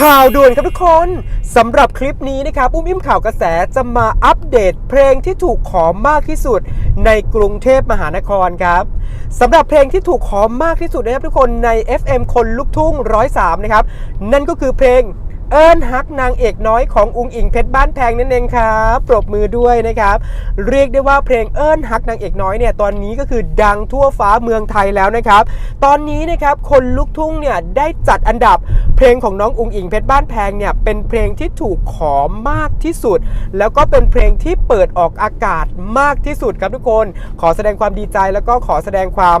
ข่าวด่วนครับทุกคนสำหรับคลิปนี้นะครับอุ้มอิ่มข่าวกระแสจะมาอัปเดตเพลงที่ถูกขอมากที่สุดในกรุงเทพมหานครครับสำหรับเพลงที่ถูกขอมากที่สุดนะครับทุกคนใน FM คนลุกทุ่ง103นะครับนั่นก็คือเพลง เอิญฮักนางเอกน้อยของอุงอิงเพชรบ้านแพงนั่นเองครับปรบมือด้วยนะครับ เรียกได้ว่าเพลงเอิญฮักนางเอกน้อยเนี่ยตอนนี้ก็คือดังทั่วฟ้าเมืองไทยแล้วนะครับ ตอนนี้นะครับคนลุกทุ่งเนี่ยได้จัดอันดับเพลงของน้องอุงอิงเพชรบ้านแพงเนี่ยเป็นเพลงที่ถูกขอมากที่สุด แล้วก็เป็นเพลงที่เปิดออกอากาศมากที่สุดครับทุกคน ขอแสดงความดีใจแล้วก็ขอแสดงความ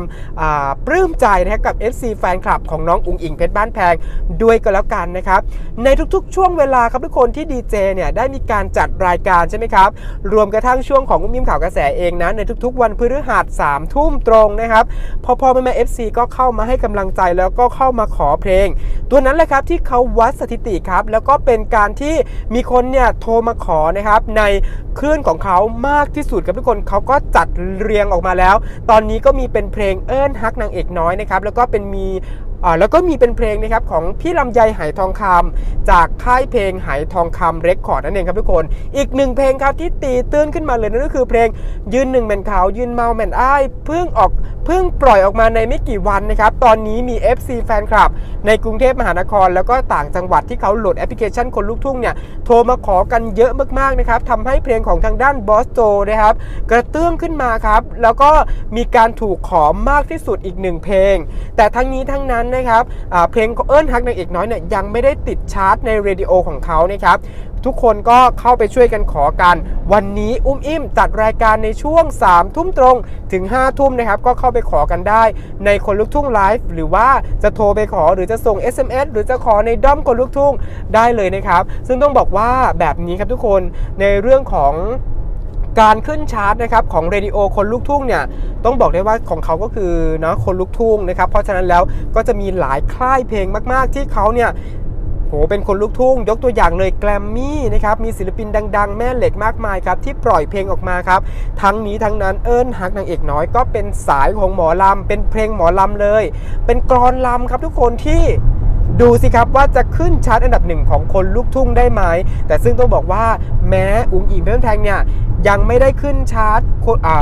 าปลื้มใจนะครับกับ FC แฟนคลับของน้องอุงอิงเพชรบ้านแพงด้วยก็แล้วกันนะครับในทุกๆ ช่วงเวลาครับทุกคนที่ดีเจเนี่ยได้มีการจัดรายการใช่ไหมครับ รวมกระทั่งช่วงของอุ้มยิ้มข่าวกระแสเองนะในทุกๆ วันพฤหัสสามทุ่มตรงนะครับพอพอแม่แม่เอฟซีก็เข้ามาให้กำลังใจแล้วก็เข้ามาขอเพลง ตัวนั้นแหละครับที่เขาวัดสถิติครับ แล้วก็เป็นการที่มีคนเนี่ยโทรมาขอนะครับในคลื่นของเขามากที่สุดครับทุกคนเขาก็จัดเรียงออกมาแล้ว ตอนนี้ก็มีเป็นเพลงเอิ้นฮักนางเอกน้อยนะครับแล้วก็เป็นมี แล้วก็มีเป็นเพลงนะครับของพี่ลำไยไหทองคำจากค่ายเพลงไหทองคำเรคคอร์ดนั่นเองครับทุกคน อีกหนึ่งเพลงครับที่ตีตื้นขึ้นมาเลยนั่นก็คือเพลงยืนหนึ่งแมนขาวยืนเมาแมนอ้ายเพิ่งออกเพิ่งปล่อยออกมาในไม่กี่วันนะครับตอนนี้มี FC แฟนคลับ ในกรุงเทพมหานคร แล้วก็ต่างจังหวัดที่เขาโหลดแอปพลิเคชันคนลูกทุ่งเนี่ยโทรมาขอกันเยอะมากๆนะครับทำให้เพลงของทางด้านบอสโจนะครับกระเตื้องขึ้นมาครับแล้วก็มีการถูกขอมากที่สุดอีกหนึ่งเพลง แต่ทั้งนี้ทั้งนั้นนะครับเพลงของเอิญฮักนางเอกน้อยเนี่ยยังไม่ได้ติดชาร์ตในเรดิโอของเขานะครับทุกคนก็เข้าไปช่วยกันขอกัน วันนี้อุ้มอิ่มจัดรายการในช่วง 3 ทุ่มตรงถึง 5 ทุ่มนะครับ ก็เข้าไปขอกันได้ ในคนลุกทุ่งไลฟ์หรือว่าจะโทรไปขอหรือจะส่ง SMS หรือจะขอในด้อมคนลุกทุ่งได้เลยนะครับ ซึ่งต้องบอกว่าแบบนี้ครับทุกคนในเรื่องของ การขึ้นชาร์ตนะครับของเรดิโอคนลูกทุ่งเนี่ยต้องบอกได้ว่าของเขาก็คือนะคนลูกทุ่งนะครับเพราะฉะนั้นแล้วก็จะมีหลายค่ายเพลงมาก ๆ ที่เขาเนี่ยโหเป็นคนลูกทุ่ง ยกตัวอย่างเลยแกรมมี่นะครับ มีศิลปินดัง ๆ แม่เหล็กมากมายครับ ที่ปล่อยเพลงออกมาครับ ทั้งนี้ทั้งนั้นเอิญฮักนางเอกน้อยก็เป็นสายของหมอลำ เป็นเพลงหมอลำเลย เป็นกรอนลำครับทุกคนที่ดูสิครับว่าจะขึ้นชาร์ตอันดับหนึ่งของคนลูกทุ่งได้ไหม แต่ซึ่งต้องบอกว่าแม้อุ๋งอิงเพชรแพงเนี่ย ยังไม่ได้ขึ้นชาร์ต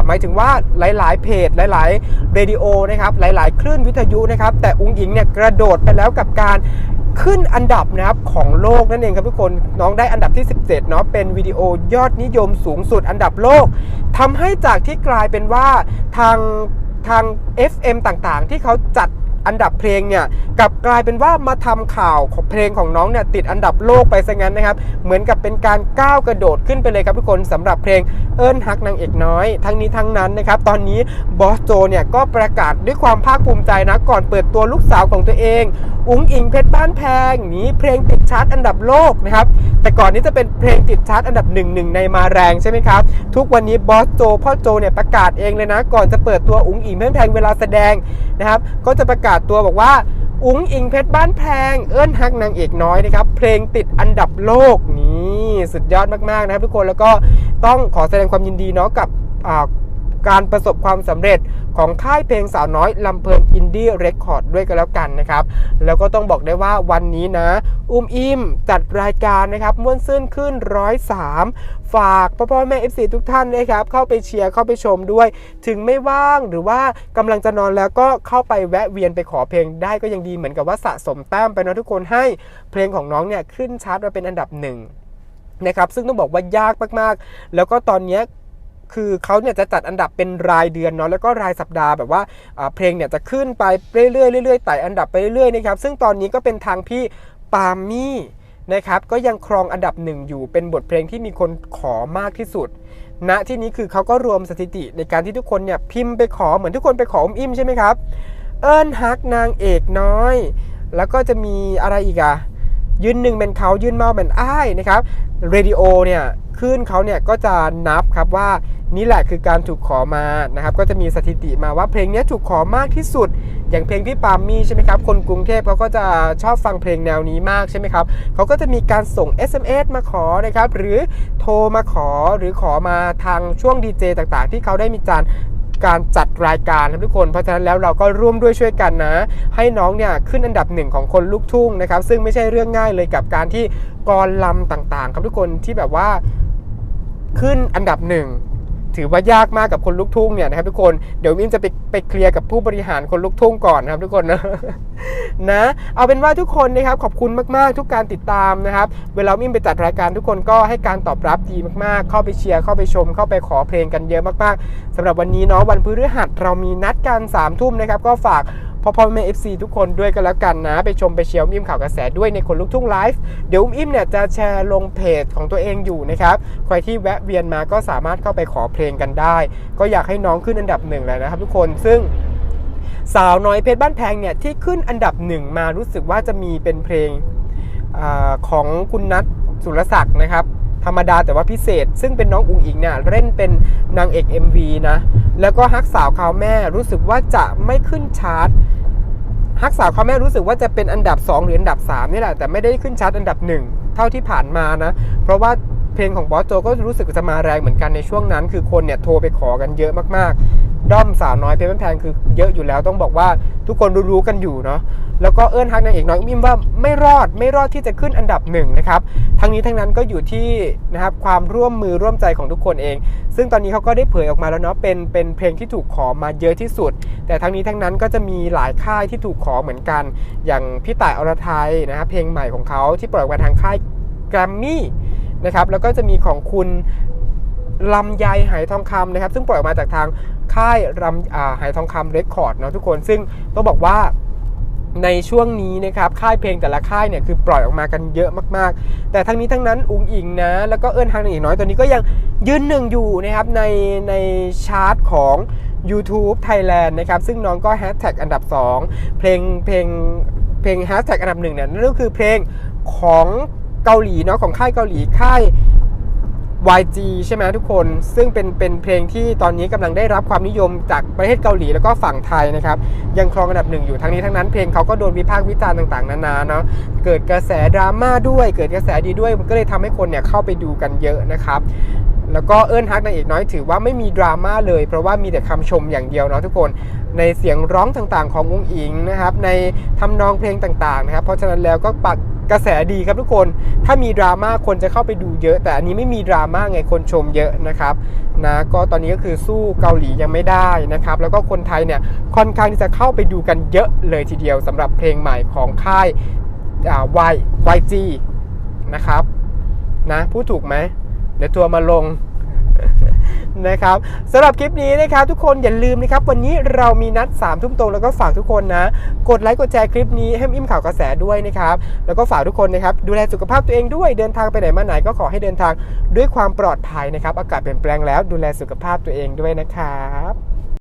หมายถึงว่าหลาย ๆ เพจ หลาย ๆ เรดิโอนะครับ หลาย ๆ คลื่นวิทยุนะครับ แต่อุ๋งอิงเนี่ยกระโดดไปแล้วกับการขึ้นอันดับนะครับของโลกนั่นเองครับทุกคนน้องได้อันดับที่ 17เนาะเป็นวิดีโอยอดนิยมสูงสุดอันดับโลกทำให้จากที่กลายเป็นว่าทางทาง FM ต่างๆ ที่เขาจัด อันดับเพลงเนี่ยกลับกลายเป็นว่ามาทำข่าวของเพลงของน้องเนี่ยติดอันดับโลกไปซะงั้นนะครับ เหมือนกับเป็นการก้าวกระโดดขึ้นไปเลยครับทุกคนสำหรับเพลงเอิญฮักนางเอกน้อย ทั้งนี้ทั้งนั้นนะครับตอนนี้บอสโจเนี่ยก็ประกาศด้วยความภาคภูมิใจนะก่อนเปิดตัวลูกสาวของตัวเอง อุ๋งอิงเพชรบ้านแพงนี้เพลงติดชาร์ตอันดับโลกนะครับแต่ก่อนนี้จะเป็นเพลงติดชาร์ตอันดับหนึ่งหนึ่งในมาแรงใช่ไหมครับ ทุกวันนี้บอสโจพ่อโจเนี่ยประกาศเองเลยนะ ก่อนจะเปิดตัวอุ๋งอิงเพชรแพงเวลาแสดงนะครับก็จะประกาศตัวบอกว่า อุ๋งอิงเพชรบ้านแพง เอิ้นฮักนางเอกน้อยนะครับ เพลงติดอันดับโลกนี่สุดยอดมากๆนะครับทุกคนแล้วก็ต้องขอแสดงความยินดีเนาะกับ การประสบความสำเร็จของค่ายเพลงสาวน้อยลำเพลินอินดี้เรคคอร์ดด้วยกันแล้วกันนะครับ แล้วก็ต้องบอกได้ว่าวันนี้นะ อุ้มอิ่มจัดรายการนะครับม่วนซื่นขึ้นร้อยสามฝากพ่อพ่อแม่ FC ทุกท่านนะครับ เข้าไปเชียร์เข้าไปชมด้วย ถึงไม่ว่างหรือว่ากำลังจะนอนแล้วก็เข้าไปแวะเวียนไปขอเพลงได้ก็ยังดีเหมือนกับว่าสะสมแต้มไปนะทุกคนให้เพลงของน้องเนี่ยขึ้นชาร์ตมาเป็นอันดับหนึ่งนะครับซึ่งต้องบอกว่ายากมากๆ แล้วก็ตอนเนี้ย คือเขาเนี่ยจะจัดอันดับเป็นรายเดือนเนาะแล้วก็รายสัปดาห์แบบว่าเพลงเนี่ยจะขึ้นไปเรื่อยๆเรื่อยๆไต่อันดับไปเรื่อยๆนะครับซึ่งตอนนี้ก็เป็นทางพี่ปามี่นะครับก็ยังครองอันดับหนึ่งอยู่เป็นบทเพลงที่มีคนขอมากที่สุดณที่นี้คือเขาก็รวมสถิติในการที่ทุกคนเนี่ยพิมพ์ไปขอเหมือนทุกคนไปขออมอิ่มใช่ไหมครับ เอิญฮักนางเอกน้อย แล้วก็จะมีอะไรอีกอะยืนหนึ่งเป็นเขายืนเมาเป็นอ้ายนะครับเรดิโอเนี่ยคลื่นเขาเนี่ยก็จะนับครับว่า นี่แหละคือการถูกขอมานะครับ ก็จะมีสถิติมาว่าเพลงนี้ถูกขอมากที่สุด อย่างเพลงพี่ปามมี่ใช่ไหมครับ คนกรุงเทพเขาก็จะชอบฟังเพลงแนวนี้มากใช่ไหมครับเขาก็จะมีการส่ง SMS มาขอนะครับ หรือโทรมาขอหรือขอมาทางช่วงดีเจต่างๆ ที่เขาได้มีการการจัดรายการครับทุกคน เพราะฉะนั้นแล้วเราก็ร่วมด้วยช่วยกันนะ ให้น้องเนี่ยขึ้นอันดับหนึ่งของคนลูกทุ่งนะครับ ซึ่งไม่ใช่เรื่องง่ายเลยกับการที่กรลำต่างๆ ครับทุกคนที่แบบว่าขึ้นอันดับหนึ่ง ถือว่ายากมากกับคนลูกทุ่งเนี่ยนะครับทุกคนเดี๋ยวมิมจะไปไปเคลียร์กับผู้บริหารคนลูกทุ่งก่อนนะครับทุกคนนะนะเอาเป็นว่าทุกคนนะครับขอบคุณมากๆ ทุกการติดตามนะครับเวลามิมไปจัดรายการทุกคนก็ให้การตอบรับดีมากๆ เข้าไปเชียร์เข้าไปชม เข้าไปขอเพลงกันเยอะมากๆสำหรับวันนี้เนาะวันพฤหัสเรามีนัดกัน3ามทุ่มนะครับก็ฝาก พ่อพ่อแม่เอฟซีทุกคนด้วยกันแล้วกันนะ ไปชมไปเชียร์อุ้มอิมข่าวกระแสด้วยในคนลูกทุ่งไลฟ์เดี๋ยวอุ้มอิมเนี่ยจะแชร์ลงเพจของตัวเองอยู่นะครับ ใครที่แวะเวียนมาก็สามารถเข้าไปขอเพลงกันได้ ก็อยากให้น้องขึ้นอันดับหนึ่งเลยนะครับทุกคนซึ่งสาวน้อยเพชรบ้านแพงเนี่ยที่ขึ้นอันดับหนึ่งมารู้สึกว่าจะมีเป็นเพลงอของคุณนัทสุรศักดิ์นะครับ ธรรมดาแต่ว่าพิเศษ ซึ่งเป็นน้องอุ๋งอิงเนี่ยเล่นเป็นนางเอก MV นะ แล้วก็ฮักสาวคาวแม่รู้สึกว่าจะไม่ขึ้นชาร์ตฮักสาวคาวแม่รู้สึกว่าจะเป็นอันดับ 2 หรืออันดับ3นี่แหละแต่ไม่ได้ขึ้นชาร์ตอันดับ 1 เท่าที่ผ่านมานะ เพราะว่าเพลงของบอสโจก็รู้สึกจะมาแรงเหมือนกันในช่วงนั้น คือคนเนี่ยโทรไปขอกันเยอะมากๆ ด้อมสาวน้อยเพชรบ้านแพงคือเยอะอยู่แล้วต้องบอกว่าทุกคนรู้ๆกันอยู่เนาะแล้วก็เอิญฮักนางเอกน้อยอุ้มอิมว่าไม่รอดไม่รอดที่จะขึ้นอันดับหนึ่งนะครับทั้งนี้ทั้งนั้นก็อยู่ที่นะครับความร่วมมือร่วมใจของทุกคนเอง ซึ่งตอนนี้เขาก็ได้เผยออกมาแล้วเนาะเป็นเป็นเพลงที่ถูกขอมาเยอะที่สุด แต่ทั้งนี้ทั้งนั้นก็จะมีหลายค่ายที่ถูกขอเหมือนกัน อย่างพี่ต่ายอรไทยนะครับเพลงใหม่ของเขาที่ปล่อยมาทางค่ายแกรมมี่นะครับแล้วก็จะมีของคุณ ลำไยไหทองคำนะครับ ซึ่งปล่อยออกมาจากทางค่ายลำอ่าไหทองคำเรคคอร์ดเนาะทุกคน ซึ่งต้องบอกว่าในช่วงนี้นะครับค่ายเพลงแต่ละค่ายเนี่ยคือปล่อยออกมากันเยอะมากๆ แต่ทั้งนี้ทั้งนั้นอุงอิงนะ แล้วก็เอิญทางอีกน้อยตัวนี้ก็ยังยืนหนึ่งอยู่นะครับในในชาร์ตของ YouTube Thailand นะครับซึ่งน้องก็แฮชแท็กอันดับ 2 เพลงเพลงเพลงแฮชแท็กอันดับหนึ่งเนี่ยนั่นก็คือเพลงของเกาหลีเนาะของค่ายเกาหลีค่าย YG ใช่ไหมทุกคน ซึ่งเป็นเป็นเพลงที่ตอนนี้กำลังได้รับความนิยมจากประเทศเกาหลีแล้วก็ฝั่งไทยนะครับ ยังครองอันดับหนึ่งอยู่ทั้งนี้ทั้งนั้นเพลงเขาก็โดนวิพากษ์วิจารณ์ต่างๆ นานาเนาะเกิดกระแสดราม่าด้วย เกิดกระแสดีด้วย มันก็เลยทำให้คนเนี่ยเข้าไปดูกันเยอะนะครับแล้วก็เอิญฮักนางเอกน้อยถือว่าไม่มีดราม่าเลย เพราะว่ามีแต่คำชมอย่างเดียวเนาะทุกคนในเสียงร้องต่างๆของวงอิงนะครับในทำนองเพลงต่างๆนะครับเพราะฉะนั้นแล้วก็ปัก กระแสดีครับทุกคน ถ้ามีดราม่าคนจะเข้าไปดูเยอะ แต่อันนี้ไม่มีดราม่าไงคนชมเยอะนะครับนะก็ตอนนี้ก็คือสู้เกาหลียังไม่ได้นะครับ แล้วก็คนไทยเนี่ยค่อนข้างที่จะเข้าไปดูกันเยอะเลยทีเดียวสำหรับเพลงใหม่ของค่ายอ่ายจีนะครับนะพูดถูกไหมเดี๋ยวทัวร์มาลง นะครับสำหรับคลิปนี้นะครับทุกคนอย่าลืมนะครับวันนี้เรามีนัด3ามทุ่มตรงแล้วก็ฝากทุกคนนะ กดไลค์กดแชร์คลิปนี้ให้อิ่มข่าวกระแสด้วยนะครับแล้วก็ฝากทุกคนนะครับดูแลสุขภาพตัวเองด้วยเดินทางไปไหนมาไหนก็ขอให้เดินทางด้วยความปลอดภัยนะครับอากาศเปลี่ยนแปลงแล้วดูแลสุขภาพตัวเองด้วยนะครับ